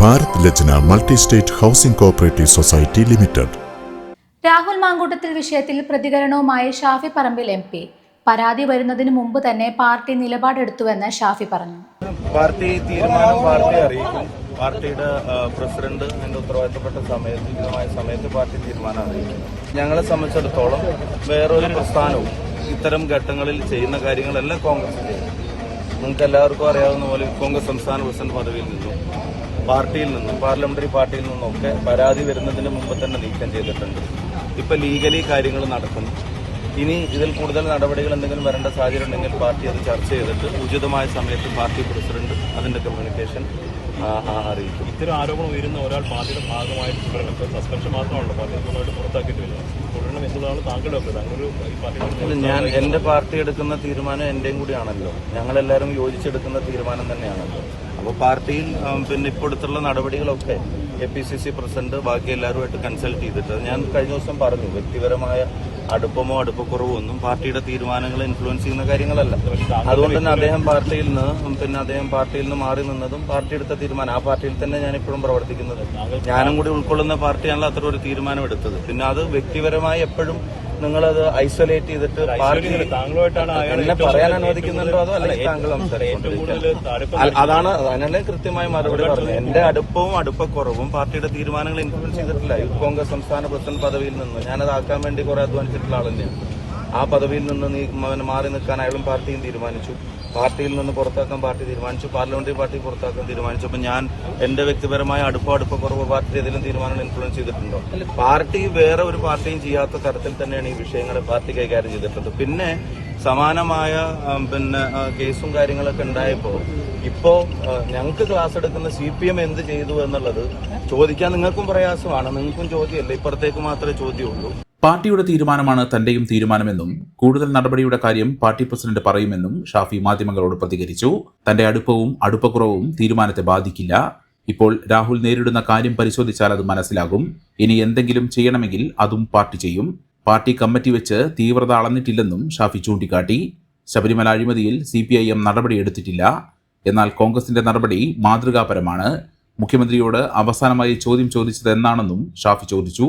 Bharat Lajna multi state housing cooperative society limited. Rahul Mankoottathil വിഷയത്തിൽ പ്രതികരണവുമായി Shafi Parambil M P. പരാതി വരുന്നതിന് മുമ്പ് തന്നെ പാർട്ടി നിലപാടെടുത്തുവെന്ന് ഷാഫി പറഞ്ഞു. പാർട്ടി തീരുമാനം പാർട്ടി അറിയിക്കും. പാർട്ടിയുടെ പ്രസിഡന്റ് അതിന്റെ ഉത്തരവാദിത്തപ്പെട്ട സമയത്ത് ഉചിതമായ സമയത്ത് പാർട്ടി തീരുമാനം അറിയിക്കും. ഞങ്ങളെ സംബന്ധിച്ചിടത്തോളം വേറൊരു പ്രസ്ഥാനവും ഇത്തരം ഘട്ടങ്ങളിൽ ചെയ്യുന്ന കാര്യങ്ങളെല്ലാം കോൺഗ്രസ് ചെയ്യും നിങ്ങൾക്ക് എല്ലാവർക്കും അറിയാവുന്ന പോലെ കോൺഗ്രസ് സംസ്ഥാന പ്രസിഡന്റ് പദവിയിൽ നിന്നും. പാർട്ടിയിൽ നിന്നും പാർലമെന്ററി പാർട്ടിയിൽ നിന്നൊക്കെ പരാതി വരുന്നതിന് മുമ്പ് തന്നെ നീക്കം ചെയ്തിട്ടുണ്ട്. ഇപ്പൊ ലീഗലി കാര്യങ്ങൾ നടക്കുന്നു. ഇനി ഇതിൽ കൂടുതൽ നടപടികൾ എന്തെങ്കിലും വരേണ്ട സാഹചര്യം ഉണ്ടെങ്കിൽ പാർട്ടി അത് ചർച്ച ചെയ്തിട്ട് ഉചിതമായ സമയത്ത് പാർട്ടി പ്രസിഡന്റ് അതിന്റെ കമ്മ്യൂണിക്കേഷൻ അറിയിക്കും. ഇത്തരം ആരോപണം ഉയരുന്ന ഒരാൾ പാർട്ടിയുടെ ഭാഗമായിട്ട് തുടരണം സസ്പെൻഷൻ മാത്രമാണല്ലോ പാർട്ടി പൂർണമായിട്ട് പുറത്താക്കിയിട്ടില്ല തുടരണം എന്നുള്ളതാണ് താങ്കളുടെ അഭിപ്രായം. താങ്കളൊരു ഈ പാർട്ടിയുടെ അല്ല, ഞാൻ എന്റെ പാർട്ടി എടുക്കുന്ന തീരുമാനം എന്റെയും കൂടിയാണല്ലോ. ഞങ്ങളെല്ലാവരും യോജിച്ചെടുക്കുന്ന തീരുമാനം തന്നെയാണല്ലോ. അപ്പോൾ പാർട്ടിയിൽ പിന്നെ ഇപ്പോൾ എടുത്തുള്ള നടപടികളൊക്കെ A P C C president ബാക്കി എല്ലാവരുമായിട്ട് കൺസൾട്ട് ചെയ്തിട്ട് ഞാൻ കഴിഞ്ഞ ദിവസം പറഞ്ഞു വ്യക്തിപരമായ അടുപ്പമോ അടുപ്പക്കുറവോ ഒന്നും പാർട്ടിയുടെ തീരുമാനങ്ങളെ ഇൻഫ്ലുവൻസ് ചെയ്യുന്ന കാര്യങ്ങളല്ല. അതുകൊണ്ട് തന്നെ അദ്ദേഹം പാർട്ടിയിൽ നിന്ന് പിന്നെ അദ്ദേഹം പാർട്ടിയിൽ നിന്ന് മാറി നിന്നതും പാർട്ടി എടുത്ത തീരുമാനം ആ പാർട്ടിയിൽ തന്നെ ഞാൻ ഇപ്പോഴും പ്രവർത്തിക്കുന്നത്. ഞാനും കൂടി ഉൾക്കൊള്ളുന്ന പാർട്ടിയാണല്ലോ അത്ര ഒരു തീരുമാനം എടുത്തത്. പിന്നെ അത് വ്യക്തിപരമായി എപ്പോഴും നിങ്ങളത് ഐസൊലേറ്റ് ചെയ്തിട്ട് പാർട്ടി എന്നെ പറയാൻ അനുവദിക്കുന്നുണ്ടോ അതോ അല്ലെങ്കിൽ താങ്കൾ അതാണ് അതിനല്ലേ കൃത്യമായി മറുപടി പറഞ്ഞത്. എന്റെ അടുപ്പവും അടുപ്പക്കുറവും പാർട്ടിയുടെ തീരുമാനങ്ങൾ ഇൻഫ്ലുവൻസ് ചെയ്തിട്ടില്ല. യൂത്ത് കോൺഗ്രസ് സംസ്ഥാന പ്രസിഡന്റ് പദവിയിൽ നിന്ന് ഞാനത് ആക്കാൻ വേണ്ടി കുറെ അധ്വാനിച്ചിട്ടുള്ള ആൾ തന്നെയാണ് ആ പദവിയിൽ നിന്ന് നീ മാറി നിൽക്കാൻ അയാളും പാർട്ടിയും തീരുമാനിച്ചു. പാർട്ടിയിൽ നിന്ന് പുറത്താക്കാൻ പാർട്ടി തീരുമാനിച്ചു പാർലമെന്ററി പാർട്ടി പുറത്താക്കാൻ തീരുമാനിച്ചു. അപ്പൊ ഞാൻ എന്റെ വ്യക്തിപരമായ അടുപ്പ കുറവ് പാർട്ടി ഏതെങ്കിലും തീരുമാനങ്ങൾ ഇൻഫ്ലുവൻസ് ചെയ്തിട്ടുണ്ടോ? പാർട്ടി വേറെ ഒരു പാർട്ടിയും ചെയ്യാത്ത തരത്തിൽ തന്നെയാണ് ഈ വിഷയങ്ങളെ പാർട്ടി കൈകാര്യം ചെയ്തിട്ടുള്ളത്. പിന്നെ സമാനമായ പിന്നെ കേസും കാര്യങ്ങളൊക്കെ ഉണ്ടായപ്പോ ഇപ്പോ ഞങ്ങൾക്ക് ക്ലാസ് എടുക്കുന്ന സി പി എം എന്ത് ചെയ്തു എന്നുള്ളത് ചോദിക്കാൻ നിങ്ങൾക്കും പ്രയാസമാണ്. നിങ്ങൾക്കും ചോദ്യമല്ല. ഇപ്പുറത്തേക്ക് മാത്രമേ ചോദ്യമുള്ളൂ. പാർട്ടിയുടെ തീരുമാനമാണ് തന്റെയും തീരുമാനമെന്നും കൂടുതൽ നടപടിയുടെ കാര്യം പാർട്ടി പ്രസിഡന്റ് പറയുമെന്നും ഷാഫി മാധ്യമങ്ങളോട് പ്രതികരിച്ചു. തന്റെ അടുപ്പവും അടുപ്പക്കുറവും തീരുമാനത്തെ ബാധിക്കില്ല. ഇപ്പോൾ രാഹുൽ നേരിടുന്ന കാര്യം പരിശോധിച്ചാൽ അത് മനസ്സിലാകും. ഇനി എന്തെങ്കിലും ചെയ്യണമെങ്കിൽ അതും പാർട്ടി ചെയ്യും. പാർട്ടി കമ്മിറ്റി വെച്ച് തീവ്രത അളന്നിട്ടില്ലെന്നും ഷാഫി ചൂണ്ടിക്കാട്ടി. ശബരിമല അഴിമതിയിൽ സി പി ഐ എം നടപടിയെടുത്തിട്ടില്ല എന്നാൽ കോൺഗ്രസിന്റെ നടപടി മാതൃകാപരമാണ്. മുഖ്യമന്ത്രിയോട് അവസാനമായി ചോദ്യം ചോദിച്ചത് എന്നാണെന്നും ഷാഫി ചോദിച്ചു.